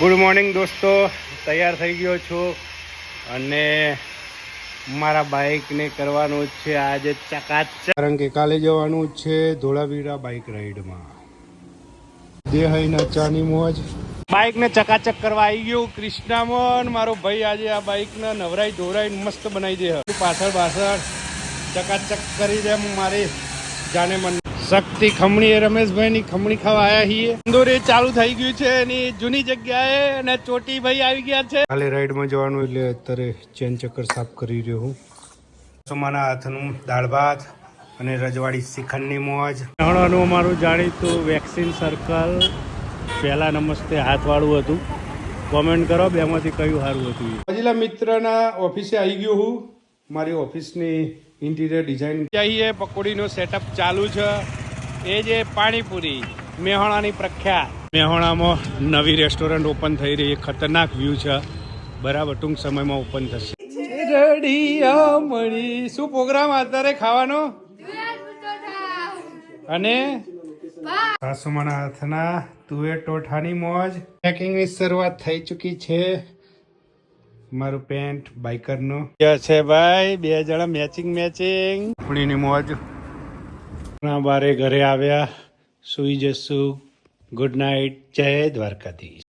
Good morning દોસ્તો. તૈયાર થઈ ગયો છું અને મારા બાઇકને કરવાનું છે આજે ચકાચક. કારણ કે કાલે જવાનું છે ધોળાવીરા બાઇક રાઈડમાં દેહાઈના ચાની મોજ. બાઇકને ચકાચક કરવા આવી ગયું ક્રિષ્નામોન મારો ભાઈ આજે આ બાઇકને નવરાઈ ધોરાઈ મસ્ત બનાવી દે. પાછળ પાછળ ચકાચક કરી દે મારી જાને મન. શક્તિ ખમણી એ રમેશભાઈની ખમણી ખાવા આવ્યા છીએ. તંદુરી ચાલુ થઈ ગયું છે એની જૂની જગ્યાએ અને ચોટી ભાઈ આવી ગયા છે. કાલે રાઈડમાં જવાનું એટલે અત્યારે ચેન ચક્કર સાફ કરી રહ્યો હું. સોમાના હાથનું દાળ ભાત અને રજવાડી શ્રીખંડની મોજ. હણાનું અમારું જાણીતું વેક્સિન સર્કલ પહેલા નમસ્તે હાથવાળું હતું. કોમેન્ટ કરો બેમાંથી કયું સારું હતું હજીલા મિત્રના ઓફિસે આવી ગયો હું. મારી ઓફિસની ઇન્ટિરિયર ડિઝાઇન ચાહીએ પકોડીનો સેટઅપ ચાલુ છે. એ જે પાણીપુરી મેહોણાની પ્રખ્યાત. મેહોણામાં નવી રેસ્ટોરન્ટ ઓપન થઈ રહી છે. ખતરનાક વ્યૂ છે. બરાબર ટૂંક સમયમાં ઓપન થશે. રડિયા મળી. શું પ્રોગ્રામ અત્યારે ખાવાનો? અને? સાસુમાના હાથના તુવેર ટોઠાની મોજ. પેકિંગની શરૂઆત થઈ ચૂકી છે. મારું પેન્ટ બાઇકરનું છે ભાઈ બે જણા મેચિંગ મેચિંગ પુણીની મોજ. ઘણા બારે ઘરે આવ્યા. સુઈ જશું. ગુડ નાઇટ જય દ્વારકાધીશ.